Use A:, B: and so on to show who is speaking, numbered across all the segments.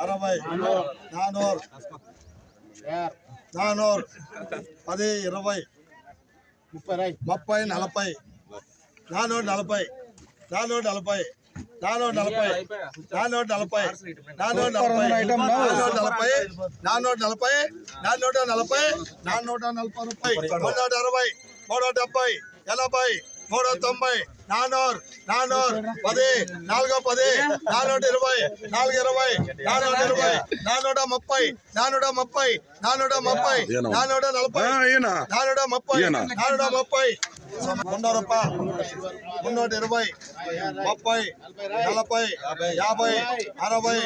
A: అరవై నానూరు. నానూరు. పది ఇరవై.
B: ముప్పై
A: ముప్పై నలభై. నానూరు నలభై. నానూరు నలభై. నానూరు నలభై. నానూరు నలభై. నానూరు నలభై. నానూరు నలభై. నానూరు నలభై. నానూట నలభై. నానూట నలభై. రూపాయి మూడు అరవై. మూడు డెబ్బై. ఎనభై. మూడు తొంభై నానూరు నానూరు పది నాలుగో పది నానూట ఇరవై నాలుగు ఇరవై నానూట ఇరవై నానూట ముప్పై నానూట ముప్పై నానూట ముప్పై నానూట నలభై నానూట ముప్పై నానూట ముప్పై. మున్నూరు రూపాయలు మున్నూట ఇరవై ముప్పై నలభై యాభై అరవై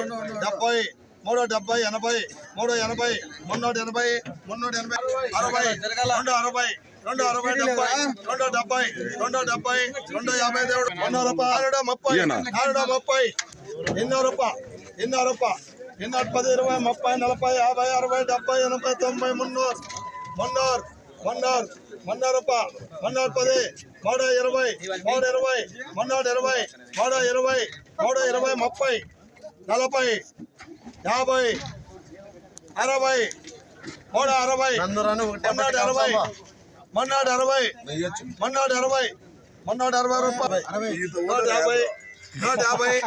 A: డెబ్బై మూడు డెబ్బై ఎనభై మూడు ఎనభై మున్నూట ఎనభై మున్నూట ఎనభై అరవై రెండు అరవై రెండు అరవై డెబ్బై రెండు డెబ్బై రెండు డెబ్బై రెండు యాభై దేవుడు. మున్నూరు రూపాయలు. ముప్పై నాలుగు ముప్పై. ఎన్నో రూపాయలు ఎన్నో రూపాయలు. ఎన్నో పది ఇరవై ముప్పై నలభై యాభై అరవై డెబ్బై ఎనభై తొంభై మున్నూరు మున్నూరు మున్నూరు మున్నూరు రూపాయలు. మున్నూరు పది మూడు ఇరవై మూడు ఇరవై మున్నూరు ఇరవై మూడు ఇరవై మూడు ఇరవై ముప్పై నలభై యాభై అరవై మూడు అరవై అరవై మొన్నటి అరవై. మొన్నటి అరవై. మొన్నటి అరవై రూపాయలు. నూట యాభై. నూట యాభై.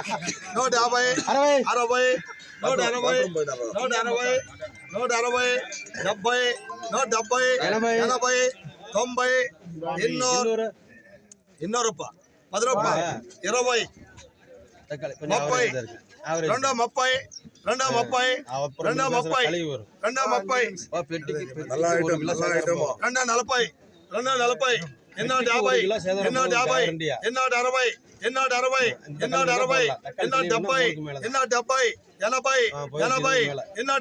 A: నూట యాభై. అరవై. నూట అరవై. నూట అరవై. నూట అరవై డెబ్బై. నూట డెబ్బై. ఎనభై. తొంభై. ఎన్నూరు. ఎన్నో రూపాయలు. పది రూపాయలు. ఇరవై. ముప్పై. రెండో ముప్పై. రెండో ముప్పై. రెండో ముప్పై. రెండో ముప్పై. రెండో నలభై. రెండో నలభై. ఎన్నో యాభై. ఎన్నో యాభై. ఎన్నో అరవై. ఎన్నో అరవై. ఎన్నో అరవై. ఎన్నో డెబ్బై. ఎన్నో డెబ్బై. ఎనభై. ఎనభై. ఎన్నో